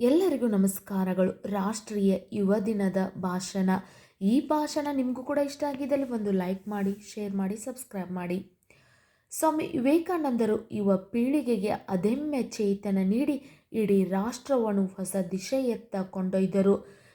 ಎಲ್ಲರಿಗೂ ನಮಸ್ಕಾರಗಳು. ರಾಷ್ಟ್ರೀಯ ಯುವ ದಿನದ ಭಾಷಣ. ಈ ಭಾಷಣ ನಿಮಗೂ ಕೂಡ ಇಷ್ಟ ಆಗಿದ್ದಲ್ಲಿ ಒಂದು ಲೈಕ್ ಮಾಡಿ ಶೇರ್ ಮಾಡಿ ಸಬ್ಸ್ಕ್ರೈಬ್ ಮಾಡಿ. ಸ್ವಾಮಿ ವಿವೇಕಾನಂದರು ಯುವ ಪೀಳಿಗೆಗೆ ಅದಮ್ಯ ಚೇತನ ನೀಡಿ ಇಡೀ ರಾಷ್ಟ್ರವನ್ನು ಹೊಸ ದಿಶೆಯತ್ತ ಕೊಂಡೊಯ್ದರು.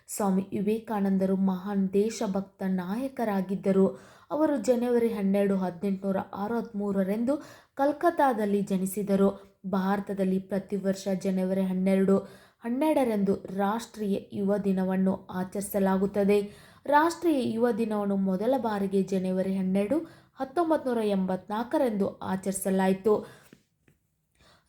ಸ್ವಾಮಿ ವಿವೇಕಾನಂದರು ಮಹಾನ್ ದೇಶಭಕ್ತ ನಾಯಕರಾಗಿದ್ದರು. ಅವರು ಜನವರಿ ಹನ್ನೆರಡು ಹದಿನೆಂಟುನೂರ ಅರವತ್ತ್ಮೂರರಂದು ಕಲ್ಕತ್ತಾದಲ್ಲಿ ಜನಿಸಿದರು. ಭಾರತದಲ್ಲಿ ಪ್ರತಿ ವರ್ಷ ಜನವರಿ ಹನ್ನೆರಡು ಹನ್ನೆರಡರಂದು ರಾಷ್ಟ್ರೀಯ ಯುವ ದಿನವನ್ನು ಆಚರಿಸಲಾಗುತ್ತದೆ. ರಾಷ್ಟ್ರೀಯ ಯುವ ದಿನವನ್ನು ಮೊದಲ ಬಾರಿಗೆ ಜನವರಿ ಹನ್ನೆರಡು ಹತ್ತೊಂಬತ್ತು ನೂರ ಎಂಬತ್ನಾಲ್ಕರಂದು ಆಚರಿಸಲಾಯಿತು.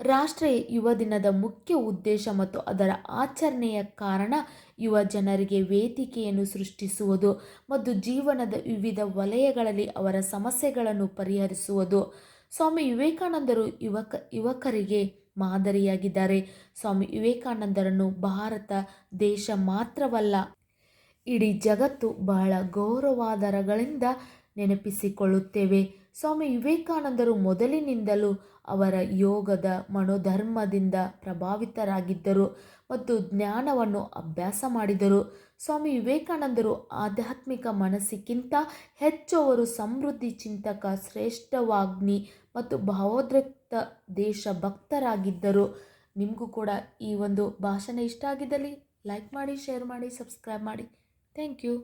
ರಾಷ್ಟ್ರೀಯ ಯುವ ದಿನದ ಮುಖ್ಯ ಉದ್ದೇಶ ಮತ್ತು ಅದರ ಆಚರಣೆಯ ಕಾರಣ ಯುವ ಜನರಿಗೆ ವೇದಿಕೆಯನ್ನು ಸೃಷ್ಟಿಸುವುದು ಮತ್ತು ಜೀವನದ ವಿವಿಧ ವಲಯಗಳಲ್ಲಿ ಅವರ ಸಮಸ್ಯೆಗಳನ್ನು ಪರಿಹರಿಸುವುದು. ಸ್ವಾಮಿ ವಿವೇಕಾನಂದರು ಯುವಕ, ಯುವಕರಿಗೆ ಮಾದರಿಯಾಗಿದ್ದಾರೆ. ಸ್ವಾಮಿ ವಿವೇಕಾನಂದರನ್ನು ಭಾರತ ದೇಶ ಮಾತ್ರವಲ್ಲ ಇಡೀ ಜಗತ್ತು ಬಹಳ ಗೌರವಾದರಗಳಿಂದ ನೆನಪಿಸಿಕೊಳ್ಳುತ್ತೇವೆ. ಸ್ವಾಮಿ ವಿವೇಕಾನಂದರು ಮೊದಲಿನಿಂದಲೂ ಅವರ ಯೋಗದ ಮನೋಧರ್ಮದಿಂದ ಪ್ರಭಾವಿತರಾಗಿದ್ದರು ಮತ್ತು ಜ್ಞಾನವನ್ನು ಅಭ್ಯಾಸ ಮಾಡಿದರು. ಸ್ವಾಮಿ ವಿವೇಕಾನಂದರು ಆಧ್ಯಾತ್ಮಿಕ ಮನಸ್ಸಿಗಿಂತ ಹೆಚ್ಚು ಅವರು ಸಮೃದ್ಧಿ ಚಿಂತಕ ಶ್ರೇಷ್ಠವಾಗ್ನಿ ಮತ್ತು ಭಾವೋದ್ರಿಕ್ತ ದೇಶಭಕ್ತರಾಗಿದ್ದರು. ನಿಮಗೂ ಕೂಡ ಈ ಒಂದು ಭಾಷಣ ಇಷ್ಟ ಆಗಿದ್ದಲ್ಲಿ ಲೈಕ್ ಮಾಡಿ, ಶೇರ್ ಮಾಡಿ, ಸಬ್ಸ್ಕ್ರೈಬ್ ಮಾಡಿ. Thank you.